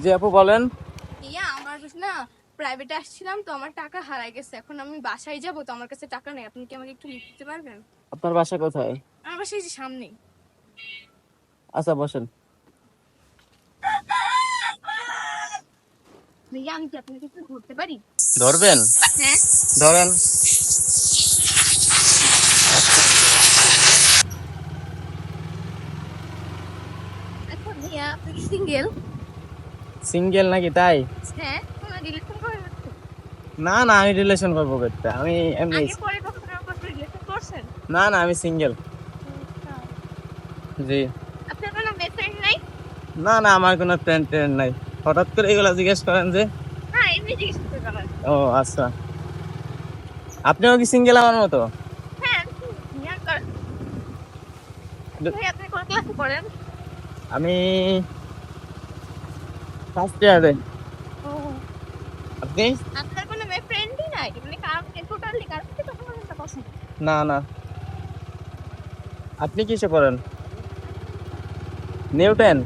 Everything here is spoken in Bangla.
জি আপু বলেন। ইয়া আমার না প্রাইভেটে আসছিলাম তো আমার টাকা হারাই গেছে। এখন আমি বাসায় যাব তো আমার কাছে টাকা নেই। আপনি কি আমাকে একটু লিখে দিতে পারবেন? আপনার বাসা কোথায়? আমার বাসায় এই যে সামনেই। আচ্ছা বসেন। ভাইয়া আমি কি আপনাকে একটু ঘুরতে পারি? ধরবেন? হ্যাঁ। ধরেন। আচ্ছা ভাইয়া আপনি সিঙ্গেল সিঙ্গেল নাকি তাই? হ্যাঁ না না আমি রিলেশন করব করতে। আমি এমনি না না আমি সিঙ্গেল জি। ফ্রেন্ড নাই? না না আমার কোনো ফ্রেন্ড ট্রেন্ড নাই। হঠাৎ করে এগুলো জিজ্ঞেস করেন যে ও আচ্ছা। আপনিও কি সিঙ্গেল আমার মতো? হ্যাঁ আমি ফার্স্ট ইয়ারে আপনি আপনার কোনো ফ্রেন্ডই নাই? মানে কার টোটালি কার তো কোনো পছন্দ না। না আপনি কিসে করেন নিউটেন